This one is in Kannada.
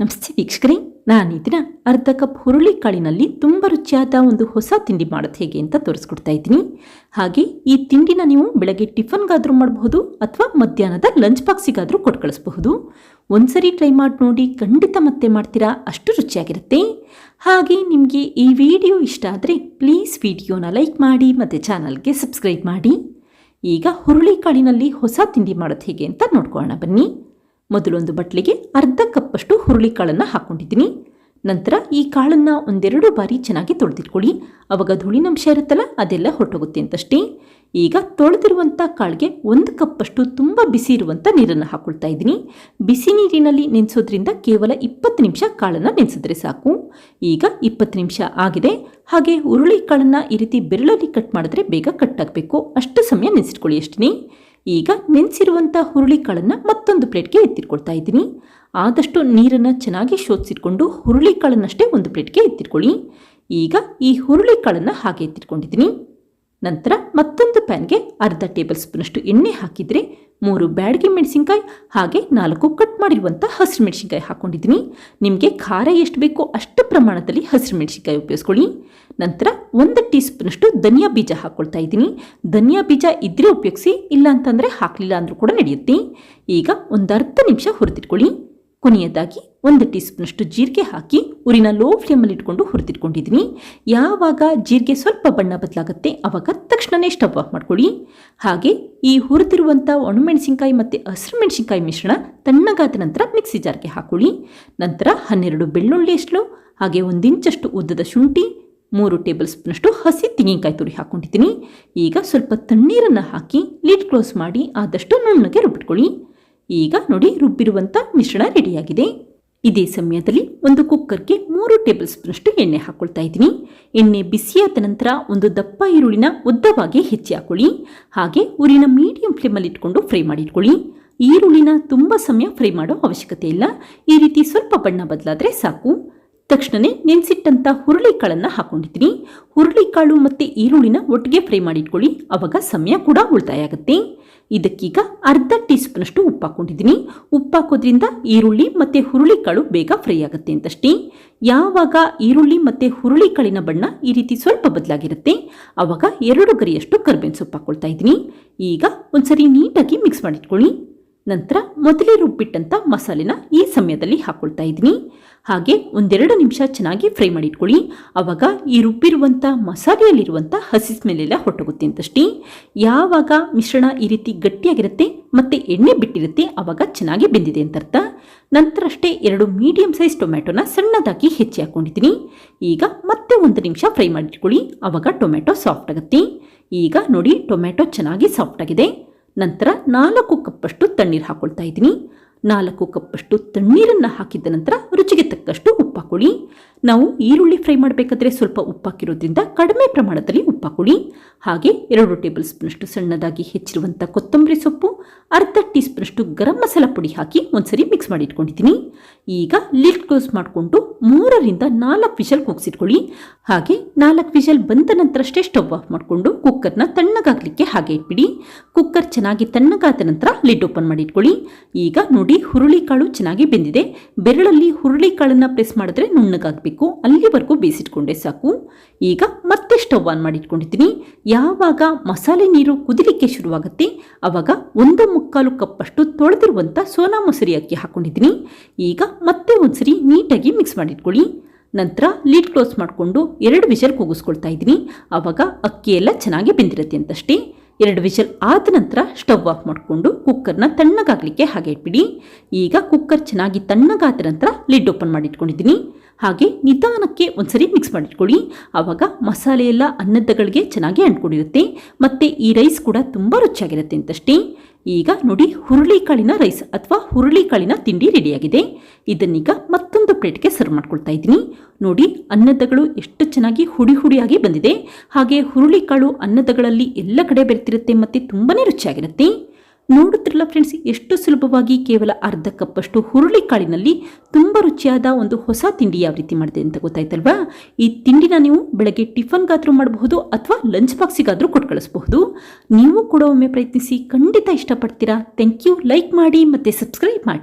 ನಮಸ್ತೆ ವೀಕ್ಷಕರೇ, ನಾನು ಈ ದಿನ ಅರ್ಧ ಕಪ್ ಹುರುಳಿ ಕಾಳಿನಲ್ಲಿ ತುಂಬ ರುಚಿಯಾದ ಒಂದು ಹೊಸ ತಿಂಡಿ ಮಾಡೋದು ಹೇಗೆ ಅಂತ ತೋರಿಸ್ಕೊಡ್ತಾ ಇದ್ದೀನಿ. ಹಾಗೆ ಈ ತಿಂಡಿನ ನೀವು ಬೆಳಗ್ಗೆ ಟಿಫನ್ಗಾದರೂ ಮಾಡಬಹುದು ಅಥವಾ ಮಧ್ಯಾಹ್ನದ ಲಂಚ್ ಬಾಕ್ಸಿಗಾದರೂ ಕೊಟ್ಟು ಕಳಿಸಬಹುದು ಒಂದ್ಸರಿ ಟ್ರೈ ಮಾಡಿ ನೋಡಿ ಖಂಡಿತ ಮತ್ತೆ ಮಾಡ್ತೀರಾ, ಅಷ್ಟು ರುಚಿಯಾಗಿರುತ್ತೆ. ಹಾಗೆ ನಿಮಗೆ ಈ ವಿಡಿಯೋ ಇಷ್ಟ ಆದರೆ ಪ್ಲೀಸ್ ವಿಡಿಯೋನ ಲೈಕ್ ಮಾಡಿ ಮತ್ತು ಚಾನಲ್ಗೆ ಸಬ್ಸ್ಕ್ರೈಬ್ ಮಾಡಿ. ಈಗ ಹುರುಳಿ ಕಾಳಿನಲ್ಲಿ ಹೊಸ ತಿಂಡಿ ಮಾಡೋದು ಹೇಗೆ ಅಂತ ನೋಡ್ಕೊಳ್ಳೋಣ ಬನ್ನಿ. ಮೊದಲೊಂದು ಬಟ್ಲಿಗೆ ಅರ್ಧ ಕಪ್ಪಷ್ಟು ಹುರುಳಿಕಾಳನ್ನು ಹಾಕ್ಕೊಂಡಿದ್ದೀನಿ ನಂತರ ಈ ಕಾಳನ್ನು ಒಂದೆರಡು ಬಾರಿ ಚೆನ್ನಾಗಿ ತೊಳೆದಿಟ್ಕೊಳ್ಳಿ. ಅವಾಗ ಧೂಳಿನಂಶ ಇರುತ್ತಲ್ಲ, ಅದೆಲ್ಲ ಹೊರಟೋಗುತ್ತೆ ಅಂತಷ್ಟೇ. ಈಗ ತೊಳೆದಿರುವಂಥ ಕಾಳಿಗೆ ಒಂದು ಕಪ್ಪಷ್ಟು ತುಂಬ ಬಿಸಿ ಇರುವಂಥ ನೀರನ್ನು ಹಾಕ್ಕೊಳ್ತಾ ಇದ್ದೀನಿ. ಬಿಸಿ ನೀರಿನಲ್ಲಿ ನೆನೆಸೋದ್ರಿಂದ ಕೇವಲ ಇಪ್ಪತ್ತು ನಿಮಿಷ ಕಾಳನ್ನು ನೆನೆಸಿದ್ರೆ ಸಾಕು. ಈಗ ಇಪ್ಪತ್ತು ನಿಮಿಷ ಆಗಿದೆ. ಹಾಗೆ ಹುರುಳಿ ಕಾಳನ್ನು ಈ ರೀತಿ ಬೆರಳಲ್ಲಿ ಕಟ್ ಮಾಡಿದ್ರೆ ಬೇಗ ಕಟ್ ಆಗಬೇಕು. ಅಷ್ಟು ಸಮಯ ನೆನೆಸಿಟ್ಕೊಳ್ಳಿ ಅಷ್ಟೇ ಈಗ ನೆನೆಸಿರುವಂಥ ಹುರುಳಿಕಾಳನ್ನು ಮತ್ತೊಂದು ಪ್ಲೇಟ್ಗೆ ಎತ್ತಿಟ್ಕೊಳ್ತಾ ಇದ್ದೀನಿ. ಆದಷ್ಟು ನೀರನ್ನು ಚೆನ್ನಾಗಿ ಶೋಧಿಸಿಟ್ಕೊಂಡು ಹುರುಳಿಕಾಳನ್ನಷ್ಟೇ ಒಂದು ಪ್ಲೇಟ್ಗೆ ಎತ್ತಿಟ್ಕೊಳ್ಳಿ. ಈಗ ಈ ಹುರುಳಿಕಾಳನ್ನು ಹಾಗೆ ಎತ್ತಿಟ್ಕೊಂಡಿದ್ದೀನಿ. ನಂತರ ಮತ್ತೊಂದು ಪ್ಯಾನ್ಗೆ ಅರ್ಧ ಟೇಬಲ್ ಸ್ಪೂನಷ್ಟು ಎಣ್ಣೆ ಹಾಕಿದರೆ ಮೂರು ಬ್ಯಾಡಗಿ ಮೆಣಸಿನ್ಕಾಯಿ, ಹಾಗೆ ನಾಲ್ಕು ಕಟ್ ಮಾಡಿರುವಂಥ ಹಸಿರು ಮೆಣಸಿನ್ಕಾಯಿ ಹಾಕ್ಕೊಂಡಿದ್ದೀನಿ ನಿಮಗೆ ಖಾರ ಎಷ್ಟು ಬೇಕೋ ಅಷ್ಟು ಪ್ರಮಾಣದಲ್ಲಿ ಹಸಿರು ಮೆಣಸಿನ್ಕಾಯಿ ಉಪಯೋಗಿಸ್ಕೊಳ್ಳಿ. ನಂತರ ಒಂದು ಟೀ ಸ್ಪೂನಷ್ಟು ಧನಿಯಾ ಬೀಜ ಹಾಕ್ಕೊಳ್ತಾ ಇದ್ದೀನಿ. ಧನಿಯಾ ಬೀಜ ಇದ್ರೆ ಉಪಯೋಗಿಸಿ ಇಲ್ಲ ಅಂತಂದರೆ ಹಾಕಲಿಲ್ಲ ಅಂದರೂ ಕೂಡ ನಡೆಯುತ್ತೆ. ಈಗ ಒಂದು ಅರ್ಧ ನಿಮಿಷ ಹುರಿದಿಟ್ಕೊಳ್ಳಿ. ಕೊನೆಯದಾಗಿ ಒಂದು ಟೀ ಸ್ಪೂನಷ್ಟು ಜೀರಿಗೆ ಹಾಕಿ ಉರಿನ ಲೋ ಫ್ಲೇಮಲ್ಲಿ ಇಟ್ಕೊಂಡು ಹುರಿದಿಟ್ಕೊಂಡಿದ್ದೀನಿ. ಯಾವಾಗ ಜೀರಿಗೆ ಸ್ವಲ್ಪ ಬಣ್ಣ ಬದಲಾಗುತ್ತೆ ಆವಾಗ ತಕ್ಷಣವೇ ಸ್ಟವ್ ಆಫ್ ಮಾಡ್ಕೊಳ್ಳಿ. ಹಾಗೆ ಈ ಹುರಿದಿರುವಂಥ ಒಣಮೆಣಸಿನ್ಕಾಯಿ ಮತ್ತು ಹಸಿರು ಮೆಣಸಿನ್ಕಾಯಿ ಮಿಶ್ರಣ ತಣ್ಣಗಾದ ನಂತರ ಮಿಕ್ಸಿ ಜಾರ್ಗೆ ಹಾಕೊಳ್ಳಿ. ನಂತರ ಹನ್ನೆರಡು ಬೆಳ್ಳುಳ್ಳಿ ಅಷ್ಟು, ಹಾಗೆ ಒಂದಿಂಚಷ್ಟು ಉದ್ದದ ಶುಂಠಿ, ಮೂರು ಟೇಬಲ್ ಸ್ಪೂನಷ್ಟು ಹಸಿ ತೆಂಗಿನಕಾಯಿ ತುರಿ ಹಾಕ್ಕೊಂಡಿದ್ದೀನಿ ಈಗ ಸ್ವಲ್ಪ ತಣ್ಣೀರನ್ನು ಹಾಕಿ ಲಿಡ್ ಕ್ಲೋಸ್ ಮಾಡಿ ಆದಷ್ಟು ನುಣ್ಣಗೆ ರುಬ್ಬಿಟ್ಕೊಳ್ಳಿ. ಈಗ ನೋಡಿ ರುಬ್ಬಿರುವಂಥ ಮಿಶ್ರಣ ರೆಡಿಯಾಗಿದೆ. ಇದೇ ಸಮಯದಲ್ಲಿ ಒಂದು ಕುಕ್ಕರ್ಗೆ ಮೂರು ಟೇಬಲ್ ಸ್ಪೂನಷ್ಟು ಎಣ್ಣೆ ಹಾಕ್ಕೊಳ್ತಾ ಇದ್ದೀನಿ. ಎಣ್ಣೆ ಬಿಸಿಯಾದ ನಂತರ ಒಂದು ದಪ್ಪ ಈರುಳ್ಳಿನ ಉದ್ದವಾಗಿ ಹೆಚ್ಚಿ ಹಾಕೊಳ್ಳಿ. ಹಾಗೆ ಊರಿನ ಮೀಡಿಯಂ ಫ್ಲೇಮಲ್ಲಿ ಇಟ್ಕೊಂಡು ಫ್ರೈ ಮಾಡಿಟ್ಕೊಳ್ಳಿ ಈರುಳ್ಳಿನ ತುಂಬ ಸಮಯ ಫ್ರೈ ಮಾಡೋ ಅವಶ್ಯಕತೆ ಇಲ್ಲ. ಈ ರೀತಿ ಸ್ವಲ್ಪ ಬಣ್ಣ ಬದಲಾದರೆ ಸಾಕು. ತಕ್ಷಣವೇ ನೆನೆಸಿಟ್ಟಂಥ ಹುರುಳಿಕಾಳನ್ನು ಹಾಕೊಂಡಿದ್ದೀನಿ. ಹುರುಳಿಕಾಳು ಮತ್ತು ಈರುಳ್ಳಿನ ಒಟ್ಟಿಗೆ ಫ್ರೈ ಮಾಡಿಟ್ಕೊಳ್ಳಿ. ಅವಾಗ ಸಮಯ ಕೂಡ ಉಳಿತಾಯ ಆಗುತ್ತೆ ಇದಕ್ಕೀಗ ಅರ್ಧ ಟೀ ಸ್ಪೂನಷ್ಟು ಉಪ್ಪು ಹಾಕೊಂಡಿದ್ದೀನಿ. ಉಪ್ಪು ಹಾಕೋದ್ರಿಂದ ಈರುಳ್ಳಿ ಮತ್ತು ಹುರುಳಿಕಾಳು ಬೇಗ ಫ್ರೈ ಆಗುತ್ತೆ ಅಂತಷ್ಟೇ. ಯಾವಾಗ ಈರುಳ್ಳಿ ಮತ್ತು ಹುರುಳಿಕಾಳಿನ ಬಣ್ಣ ಈ ರೀತಿ ಸ್ವಲ್ಪ ಬದಲಾಗಿರುತ್ತೆ ಆವಾಗ ಎರಡು ಗರಿಯಷ್ಟು ಕರ್ಬೇವಿನ ಸೊಪ್ಪು ಹಾಕ್ಕೊಳ್ತಾ ಇದ್ದೀನಿ. ಈಗ ಒಂದ್ಸರಿ ನೀಟಾಗಿ ಮಿಕ್ಸ್ ಮಾಡಿಟ್ಕೊಳ್ಳಿ. ನಂತರ ಮೊದಲೇ ರುಬ್ಬಿಟ್ಟಂಥ ಮಸಾಲೆನ ಈ ಸಮಯದಲ್ಲಿ ಹಾಕ್ಕೊಳ್ತಾ ಇದ್ದೀನಿ. ಹಾಗೆ ಒಂದೆರಡು ನಿಮಿಷ ಚೆನ್ನಾಗಿ ಫ್ರೈ ಮಾಡಿಟ್ಕೊಳ್ಳಿ. ಆವಾಗ ಈ ರುಬ್ಬಿರುವಂಥ ಮಸಾಲೆಯಲ್ಲಿರುವಂಥ ಹಸಿ ಸ್ಮೆಲ್ಲೆಲ್ಲ ಹೊಟ್ಟೋಗುತ್ತೆ ಅಂತಷ್ಟೇ. ಯಾವಾಗ ಮಿಶ್ರಣ ಈ ರೀತಿ ಗಟ್ಟಿಯಾಗಿರುತ್ತೆ, ಮತ್ತು ಎಣ್ಣೆ ಬಿಟ್ಟಿರುತ್ತೆ ಆವಾಗ ಚೆನ್ನಾಗಿ ಬೆಂದಿದೆ ಅಂತ ಅರ್ಥ ನಂತರ ಅಷ್ಟೇ ಎರಡು ಮೀಡಿಯಂ ಸೈಜ್ ಟೊಮ್ಯಾಟೊನ ಸಣ್ಣದಾಗಿ ಹೆಚ್ಚಿ ಹಾಕ್ಕೊಂಡಿದ್ದೀನಿ ಈಗ ಮತ್ತೆ ಒಂದು ನಿಮಿಷ ಫ್ರೈ ಮಾಡಿಟ್ಕೊಳ್ಳಿ. ಆವಾಗ ಟೊಮ್ಯಾಟೊ ಸಾಫ್ಟ್ ಆಗುತ್ತೆ. ಈಗ ನೋಡಿ ಟೊಮ್ಯಾಟೊ ಚೆನ್ನಾಗಿ ಸಾಫ್ಟ್ ಆಗಿದೆ. ನಂತರ ನಾಲ್ಕು ಕಪ್ಪಷ್ಟು ತಣ್ಣೀರು ಹಾಕ್ಕೊಳ್ತಾ ಇದ್ದೀನಿ. ನಾಲ್ಕು ಕಪ್ಪಷ್ಟು ತಣ್ಣೀರನ್ನು ಹಾಕಿದ ನಂತರ ರುಚಿಗೆ ತಕ್ಕಷ್ಟು ಉಪ್ಪು ಹಾಕೊಳ್ಳಿ ನಾವು ಈರುಳ್ಳಿ ಫ್ರೈ ಮಾಡಬೇಕಾದ್ರೆ ಸ್ವಲ್ಪ ಉಪ್ಪಾಕಿರೋದ್ರಿಂದ ಕಡಿಮೆ ಪ್ರಮಾಣದಲ್ಲಿ ಉಪ್ಪು ಹಾಕೊಳ್ಳಿ ಹಾಗೆ ಎರಡು ಟೇಬಲ್ ಸ್ಪೂನಷ್ಟು ಸಣ್ಣದಾಗಿ ಹೆಚ್ಚಿರುವಂಥ ಕೊತ್ತಂಬರಿ ಸೊಪ್ಪು, ಅರ್ಧ ಟೀ ಸ್ಪೂನಷ್ಟು ಗರಂ ಮಸಾಲ ಪುಡಿ ಹಾಕಿ ಒಂದ್ಸರಿ ಮಿಕ್ಸ್ ಮಾಡಿ ಇಟ್ಕೊಂಡಿದ್ದೀನಿ ಈಗ ಲಿಡ್ ಕ್ಲೋಸ್ ಮಾಡಿಕೊಂಡು ಮೂರರಿಂದ ನಾಲ್ಕು ವಿಷಲ್ ಕೂಗಿಸಿಟ್ಕೊಳ್ಳಿ ಹಾಗೆ ನಾಲ್ಕು ವಿಷಲ್ ಬಂದ ನಂತರಷ್ಟೇ ಸ್ಟವ್ ಆಫ್ ಮಾಡಿಕೊಂಡು ಕುಕ್ಕರ್ನ ತಣ್ಣಗಾಗಲಿಕ್ಕೆ ಹಾಗೆ ಇಟ್ಬಿಡಿ. ಕುಕ್ಕರ್ ಚೆನ್ನಾಗಿ ತಣ್ಣಗಾದ ನಂತರ ಲಿಡ್ ಓಪನ್ ಮಾಡಿ ಇಟ್ಕೊಳ್ಳಿ ಈಗ ನೋಡಿ ಹುರುಳಿಕಾಳು ಚೆನ್ನಾಗಿ ಬೆಂದಿದೆ. ಬೆರಳಲ್ಲಿ ಹುರುಳಿಕಾಳನ್ನು ಪ್ರೆಸ್ ಮಾಡಿದ್ರೆ ನುಣ್ಣಗಾಗಬೇಕು. ಅಲ್ಲಿವರೆಗೂ ಬೇಯಿಸಿಟ್ಕೊಂಡೆ ಸಾಕು. ಈಗ ಮತ್ತೆ ಸ್ಟವ್ ಆನ್ ಮಾಡಿ ಇಟ್ಕೊಂಡಿದ್ದೀನಿ ಯಾವಾಗ ಮಸಾಲೆ ನೀರು ಕುದಿಲಿಕ್ಕೆ ಶುರುವಾಗುತ್ತೆ ಆವಾಗ ಒಂದು ಮುಕ್ಕಾಲು ಕಪ್ಪಷ್ಟು ತೊಳೆದಿರುವಂಥ ಸೋನಾ ಮೊಸರಿ ಅಕ್ಕಿ ಹಾಕ್ಕೊಂಡಿದ್ದೀನಿ ಈಗ ಮತ್ತೆ ಒಂದ್ಸರಿ ನೀಟಾಗಿ ಮಿಕ್ಸ್ ಮಾಡಿಟ್ಕೊಳ್ಳಿ ನಂತರ ಲೀಡ್ ಕ್ಲೋಸ್ ಮಾಡಿಕೊಂಡು ಎರಡು ವಿಷಲ್ ಕೂಗಿಸ್ಕೊಳ್ತಾ ಇದ್ದೀನಿ. ಆವಾಗ ಅಕ್ಕಿ ಎಲ್ಲ ಚೆನ್ನಾಗಿ ಬೆಂದಿರುತ್ತೆ ಅಂತಷ್ಟೇ. ಎರಡು ವಿಷಲ್ ಆದ ನಂತರ ಸ್ಟವ್ ಆಫ್ ಮಾಡಿಕೊಂಡು ಕುಕ್ಕರ್ನ ತಣ್ಣಗಾಗಲಿಕ್ಕೆ ಹಾಗೆ ಇಟ್ಬಿಡಿ. ಈಗ ಕುಕ್ಕರ್ ಚೆನ್ನಾಗಿ ತಣ್ಣಗಾದ ನಂತರ ಲಿಡ್ ಓಪನ್ ಮಾಡಿ ಇಟ್ಕೊಂಡಿದ್ದೀನಿ. ಹಾಗೆ ನಿಧಾನಕ್ಕೆ ಒಂದ್ಸರಿ ಮಿಕ್ಸ್ ಮಾಡಿಟ್ಕೊಳ್ಳಿ. ಆವಾಗ ಮಸಾಲೆ ಎಲ್ಲ ಅನ್ನದಗಳಿಗೆ ಚೆನ್ನಾಗಿ ಅಂಟ್ಕೊಂಡಿರುತ್ತೆ. ಮತ್ತು ಈ ರೈಸ್ ಕೂಡ ತುಂಬ ರುಚಿಯಾಗಿರುತ್ತೆ ಅಂತಷ್ಟೇ. ಈಗ ನೋಡಿ ಹುರುಳಿಕಾಳಿನ ರೈಸ್ ಅಥವಾ ಹುರುಳಿಕಾಳಿನ ತಿಂಡಿ ರೆಡಿಯಾಗಿದೆ. ಇದನ್ನೀಗ ಮತ್ತೊಂದು ಪ್ಲೇಟ್ಗೆ ಸರ್ವ್ ಮಾಡ್ಕೊಳ್ತಾ ಇದ್ದೀನಿ. ನೋಡಿ ಅನ್ನದಗಳು ಎಷ್ಟು ಚೆನ್ನಾಗಿ ಹುಡಿ ಹುಡಿಯಾಗಿ ಬಂದಿದೆ. ಹಾಗೆ ಹುರುಳಿಕಾಳು ಅನ್ನದಗಳಲ್ಲಿ ಎಲ್ಲ ಕಡೆ ಬೆರೆತಿರುತ್ತೆ, ಮತ್ತು ತುಂಬಾ ರುಚಿಯಾಗಿರುತ್ತೆ. ನೋಡುತ್ತಿರಲ್ಲ ಫ್ರೆಂಡ್ಸ್ ಎಷ್ಟು ಸುಲಭವಾಗಿ ಕೇವಲ ಅರ್ಧ ಕಪ್ಪಷ್ಟು ಹುರುಳಿ ಕಾಳಿನಲ್ಲಿ ತುಂಬ ರುಚಿಯಾದ ಒಂದು ಹೊಸ ತಿಂಡಿ ಯಾವ ರೀತಿ ಮಾಡಿದೆ ಅಂತ ಗೊತ್ತಾಯ್ತಲ್ವಾ? ಈ ತಿಂಡಿನ ನೀವು ಬೆಳಗ್ಗೆ ಟಿಫನ್ಗಾದರೂ ಮಾಡಬಹುದು ಅಥವಾ ಲಂಚ್ ಬಾಕ್ಸಿಗಾದರೂ ಕೊಟ್ಟು ಕಳಿಸಬಹುದು. ನೀವು ಕೂಡ ಒಮ್ಮೆ ಪ್ರಯತ್ನಿಸಿ ಖಂಡಿತ ಇಷ್ಟಪಡ್ತೀರಾ? ಥ್ಯಾಂಕ್ ಯು ಲೈಕ್ ಮಾಡಿ ಮತ್ತು ಸಬ್ಸ್ಕ್ರೈಬ್ ಮಾಡಿ.